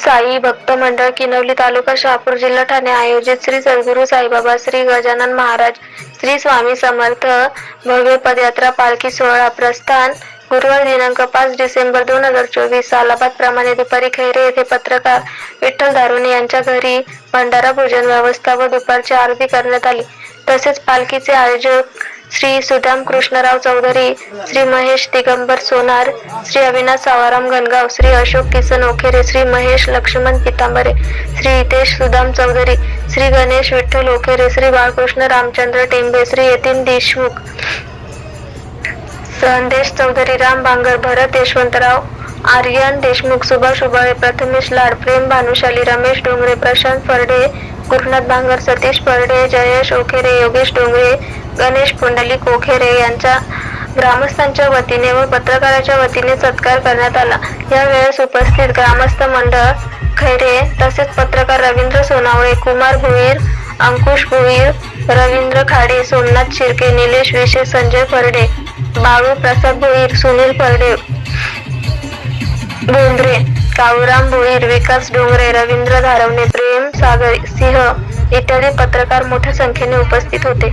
साई भक्त मंडळ किनवली तालुका शहापूर जिल्हा ठाणे. आयोजित श्री सद्गुरु साईबाबा श्री गजानन महाराज श्री स्वामी समर्थ भव्य पदयात्रा पालखी सोहळा प्रस्थान गुरुवार दिनांक पाच डिसेंबर दोन हजार चोवीस सालाबाद प्रमाणे दुपारी खैरे येथे पत्रकार विठ्ठल दारुणे यांच्या घरी भंडारा भोजन व्यवस्था व दुपारची आरती करण्यात आली. तसेच पालखीचे आयोजक श्री सुदाम कृष्णराव चौधरी श्री महेश दिगंबर सोनार श्री अविनाश सावाराम गणगाव श्री अशोक किसन ओखेरे श्री महेश लक्ष्मण पितांबरे श्री हितेश सुदाम चौधरी श्री गणेश विठ्ठल ओखेरे श्री बाळकृष्ण रामचंद्र टेंबे श्री यतीन देशमुख संदेश चौधरी राम बांगर भरत यशवंतराव आर्यन देशमुख सुभाष उबाळे प्रथमेश लाड प्रेम भानुशाली रमेश डोंगरे प्रशांत फरडे गुरुनाथ बांगर सतीश परडे जयेश ओखेरे योगेश डोंगरे गणेश पुंडलिक ओखेरे यांचा ग्रामस्थांच्या वतीने व पत्रकाराच्या वतीने सत्कार करण्यात आला. यावेळेस उपस्थित ग्रामस्थ मंडळ खैरे तसेच पत्रकार रवींद्र सोनावळे कुमार भुईर अंकुश भुईर रवींद्र खाडे सोमनाथ शिर्के निलेश विशे संजय फरडे बाळू प्रसाद भुईर सुनील फरडे बोंद्रे काळूराम भोईर विकास डोंगरे रवींद्र धारवणे प्रेम सागर सिंह इत्यादी पत्रकार मोठ्या संख्येने उपस्थित होते.